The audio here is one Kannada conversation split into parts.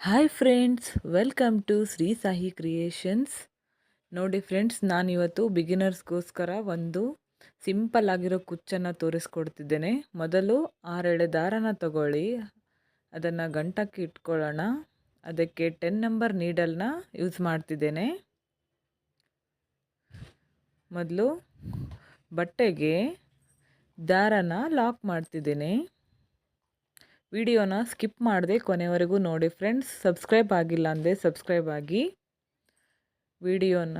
Hi friends welcome to Shri Sahi creations ನೋಡಿ ಫ್ರೆಂಡ್ಸ್ ನಾನಿವತ್ತು ಬಿಗಿನರ್ಸ್ಗೋಸ್ಕರ ಒಂದು ಸಿಂಪಲ್ ಆಗಿರೋ ಕುಚ್ಚನ್ನು ತೋರಿಸ್ಕೊಡ್ತಿದ್ದೇನೆ. ಮೊದಲು ಆರೆಳೆ ದಾರನ ತಗೊಳ್ಳಿ. ಅದನ್ನು ಗಂಟಕ್ಕೆ ಇಟ್ಕೊಳ್ಳೋಣ. ಅದಕ್ಕೆ ಟೆನ್ ನಂಬರ್ ನೀಡಲ್ನ ಯೂಸ್ ಮಾಡ್ತಿದ್ದೇನೆ. ಮೊದಲು ಬಟ್ಟೆಗೆ ದಾರನ ಲಾಕ್ ಮಾಡ್ತಿದ್ದೇನೆ. ವಿಡಿಯೋನ ಸ್ಕಿಪ್ ಮಾಡದೆ ಕೊನೆವರೆಗೂ ನೋಡಿ ಫ್ರೆಂಡ್ಸ್. ಸಬ್ಸ್ಕ್ರೈಬ್ ಆಗಿಲ್ಲ ಅಂದರೆ ಸಬ್ಸ್ಕ್ರೈಬ್ ಆಗಿ. ವಿಡಿಯೋನ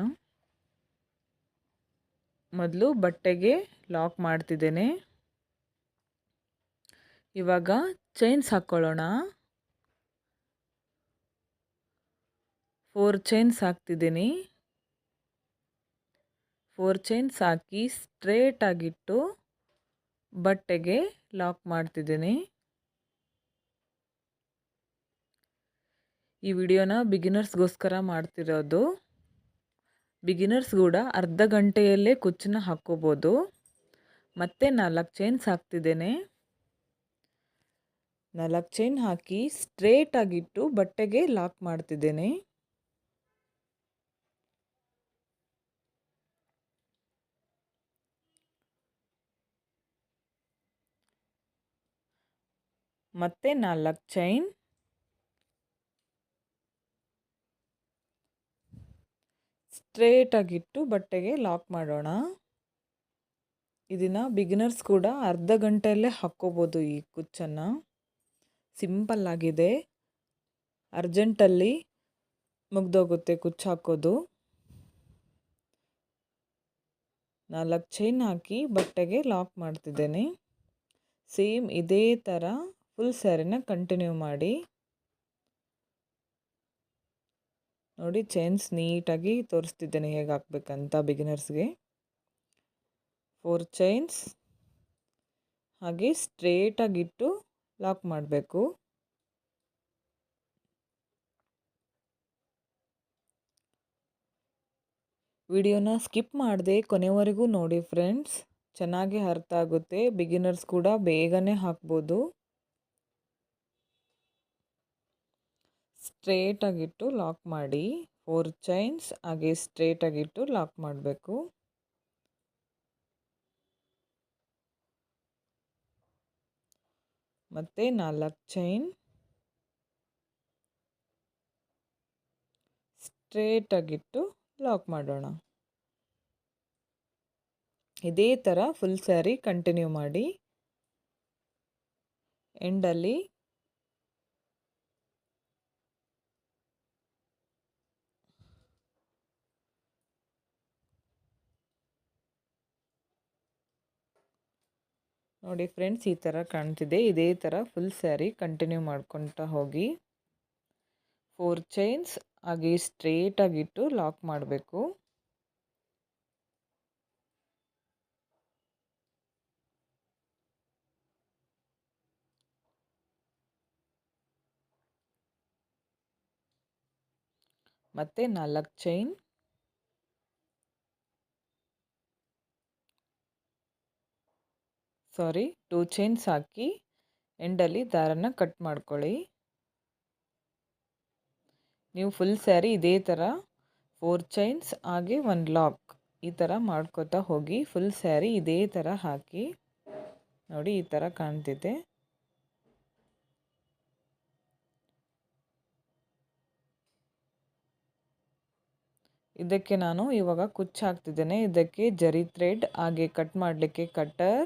ಮೊದಲು ಬಟ್ಟೆಗೆ ಲಾಕ್ ಮಾಡ್ತಿದ್ದೇನೆ. ಇವಾಗ ಚೈನ್ಸ್ ಹಾಕ್ಕೊಳ್ಳೋಣ ಫೋರ್ ಚೈನ್ಸ್ ಹಾಕ್ತಿದ್ದೀನಿ. ಫೋರ್ ಚೈನ್ಸ್ ಹಾಕಿ ಸ್ಟ್ರೇಟಾಗಿಟ್ಟು ಬಟ್ಟೆಗೆ ಲಾಕ್ ಮಾಡ್ತಿದ್ದೀನಿ. ಈ ವಿಡಿಯೋನ ಬಿಗಿನರ್ಸ್ಗೋಸ್ಕರ ಮಾಡ್ತಿರೋದು. ಬಿಗಿನರ್ಸ್ ಕೂಡ ಅರ್ಧ ಗಂಟೆಯಲ್ಲೇ ಕುಚ್ಚನ್ನ ಹಾಕ್ಕೋಬೋದು. ಮತ್ತೆ ನಾಲ್ಕು ಚೈನ್ಸ್ ಹಾಕ್ತಿದ್ದೇನೆ. ನಾಲ್ಕು ಚೈನ್ ಹಾಕಿ ಸ್ಟ್ರೇಟಾಗಿಟ್ಟು ಬಟ್ಟೆಗೆ ಲಾಕ್ ಮಾಡ್ತಿದ್ದೇನೆ. ಮತ್ತೆ ನಾಲ್ಕು ಚೈನ್ ಸ್ಟ್ರೇಟಾಗಿಟ್ಟು ಬಟ್ಟೆಗೆ ಲಾಕ್ ಮಾಡೋಣ. ಇದನ್ನು ಬಿಗಿನರ್ಸ್ ಕೂಡ ಅರ್ಧ ಗಂಟೆಯಲ್ಲೇ ಹಾಕ್ಕೋಬೋದು ಈ ಕುಚ್ಚನ್ನು. ಸಿಂಪಲ್ ಆಗಿದೆ. ಅರ್ಜೆಂಟಲ್ಲಿ ಮುಗ್ದೋಗುತ್ತೆ ಕುಚ್ಚು ಹಾಕೋದು. ನಾಲ್ಕು ಚೈನ್ ಹಾಕಿ ಬಟ್ಟೆಗೆ ಲಾಕ್ ಮಾಡ್ತಿದ್ದೇನೆ. ಸೇಮ್ ಇದೇ ಥರ ಫುಲ್ ಸ್ಯಾರಿನ ಕಂಟಿನ್ಯೂ ಮಾಡಿ. ನೋಡಿ ಚೈನ್ಸ್ ನೀಟಾಗಿ ತೋರಿಸ್ತಿದ್ದೇನೆ ಹೇಗೆ ಹಾಕ್ಬೇಕಂತ ಬಿಗಿನರ್ಸ್ಗೆ ಫೋರ್ ಚೈನ್ಸ್ ಹಾಗೆ ಸ್ಟ್ರೇಟಾಗಿಟ್ಟು ಲಾಕ್ ಮಾಡಬೇಕು. ವಿಡಿಯೋನ ಸ್ಕಿಪ್ ಮಾಡದೆ ಕೊನೆವರೆಗೂ ನೋಡಿ ಫ್ರೆಂಡ್ಸ್ ಚೆನ್ನಾಗಿ ಅರ್ಥ ಆಗುತ್ತೆ. ಬಿಗಿನರ್ಸ್ ಕೂಡ ಬೇಗನೆ ಹಾಕ್ಬೋದು. ಸ್ಟ್ರೇಟಾಗಿಟ್ಟು ಲಾಕ್ ಮಾಡಿ. ಫೋರ್ ಚೈನ್ಸ್ ಹಾಗೆ ಸ್ಟ್ರೇಟಾಗಿಟ್ಟು ಲಾಕ್ ಮಾಡಬೇಕು. ಮತ್ತು ನಾಲ್ಕು ಚೈನ್. ಸ್ಟ್ರೇಟಾಗಿಟ್ಟು ಲಾಕ್ ಮಾಡೋಣ. ಇದೇ ಥರ ಫುಲ್ ಸ್ಯಾರಿ ಕಂಟಿನ್ಯೂ ಮಾಡಿ. ಎಂಡಲ್ಲಿ ನೋಡಿ ಫ್ರೆಂಡ್ಸ್, ಈ ಥರ ಕಾಣ್ತಿದೆ. ಇದೇ ಥರ ಫುಲ್ ಸ್ಯಾರಿ ಕಂಟಿನ್ಯೂ ಮಾಡ್ಕೊತಾ ಹೋಗಿ ಫೋರ್ ಚೈನ್ಸ್ ಹಾಗೆ ಸ್ಟ್ರೇಟಾಗಿಟ್ಟು ಲಾಕ್ ಮಾಡಬೇಕು. ಮತ್ತು ನಾಲ್ಕು ಚೈನ್ ಸಾರಿ, ಟೂ ಚೈನ್ಸ್ ಹಾಕಿ, ಎಂಡಲ್ಲಿ ದಾರನ ಕಟ್ ಮಾಡ್ಕೊಳ್ಳಿ. ನೀವು ಫುಲ್ ಸ್ಯಾರಿ ಇದೇ ಥರ ಫೋರ್ ಚೈನ್ಸ್, ಹಾಗೆ ಒನ್ ಲಾಕ್ ಈ ಥರ ಮಾಡ್ಕೋತಾ ಹೋಗಿ ಫುಲ್ ಸ್ಯಾರಿ ಇದೇ ಥರ ಹಾಕಿ, ನೋಡಿ ಈ ಥರ ಕಾಣ್ತಿದೆ. ಇದಕ್ಕೆ ನಾನು ಇವಾಗ ಕುಚ್ಚು ಹಾಕ್ತಿದ್ದೇನೆ, ಇದಕ್ಕೆ ಜರಿ ಥ್ರೆಡ್ ಹಾಗೆ ಕಟ್ ಮಾಡಲಿಕ್ಕೆ ಕಟ್ಟರ್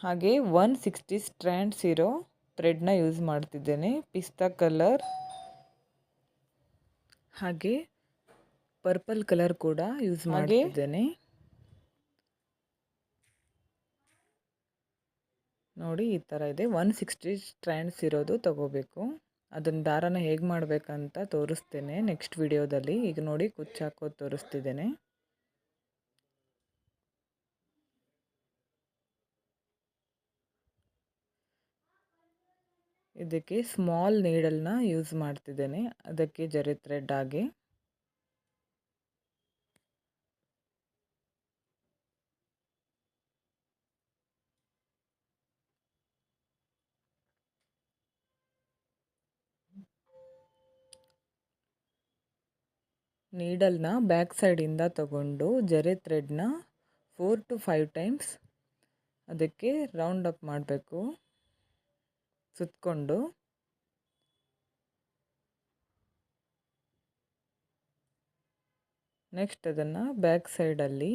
ಹಾಗೆ ಒನ್ ಸಿಕ್ಸ್ಟಿ ಸ್ಟ್ರ್ಯಾಂಡ್ಸ್ ಇರೋ ಥ್ರೆಡ್ನ ಯೂಸ್ ಮಾಡ್ತಿದ್ದೇನೆ. ಪಿಸ್ತಾ ಕಲರ್. ಹಾಗೆ ಪರ್ಪಲ್ ಕಲರ್ ಕೂಡ ಯೂಸ್ ಮಾಡಿದ್ದೇನೆ ನೋಡಿ ಈ ಥರ ಇದೆ. ಒನ್ ಸಿಕ್ಸ್ಟಿ ಸ್ಟ್ರ್ಯಾಂಡ್ಸ್ ಇರೋದು ತಗೋಬೇಕು. ಅದನ್ನು ದಾರನ ಹೇಗೆ ಮಾಡಬೇಕಂತ ತೋರಿಸ್ತೇನೆ ನೆಕ್ಸ್ಟ್ ವಿಡಿಯೋದಲ್ಲಿ. ಈಗ ನೋಡಿ ಕುಚ್ಚಾಕೋದು ತೋರಿಸ್ತಿದ್ದೇನೆ. ಇದಕ್ಕೆ ಸ್ಮಾಲ್ ನೀಡಲ್ನ ಯೂಸ್ ಮಾಡ್ತಿದ್ದೇನೆ. ಅದಕ್ಕೆ ಜರಿ ಥ್ರೆಡ್ ಆಗಿ ನೀಡಲ್ನ ಬ್ಯಾಕ್ ಸೈಡಿಂದ ತಗೊಂಡು ಜರೆ ಥ್ರೆಡ್ನ ಫೋರ್ ಟು ಫೈವ್ ಟೈಮ್ಸ್ ಅದಕ್ಕೆ ರೌಂಡ್ ಅಪ್ ಮಾಡಬೇಕು. ಸುತ್ತಕೊಂಡು ನೆಕ್ಸ್ಟ್ ಅದನ್ನು ಬ್ಯಾಕ್ ಸೈಡಲ್ಲಿ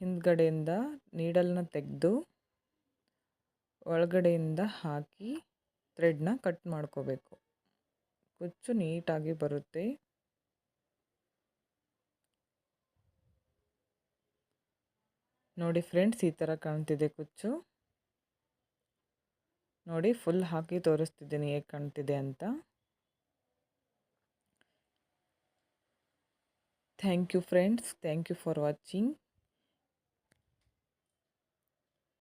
ಹಿಂದ್ಗಡೆಯಿಂದ ನೀಡಲ್ನ ತೆಗೆದು ಒಳಗಡೆಯಿಂದ ಹಾಕಿ ಥ್ರೆಡ್ನ ಕಟ್ ಮಾಡ್ಕೋಬೇಕು. ಕುಚ್ಚು ನೀಟಾಗಿ ಬರುತ್ತೆ. ನೋಡಿ ಫ್ರೆಂಡ್ಸ್ ಈ ಥರ ಕಾಣ್ತಿದೆ ಕುಚ್ಚು ನೋಡಿ ಫುಲ್ ಹಾಕಿ ತೋರಿಸ್ತಿದ್ದೀನಿ ಹೇಗೆ ಕಾಣ್ತಿದೆ ಅಂತ. Thank you friends thank you for watching.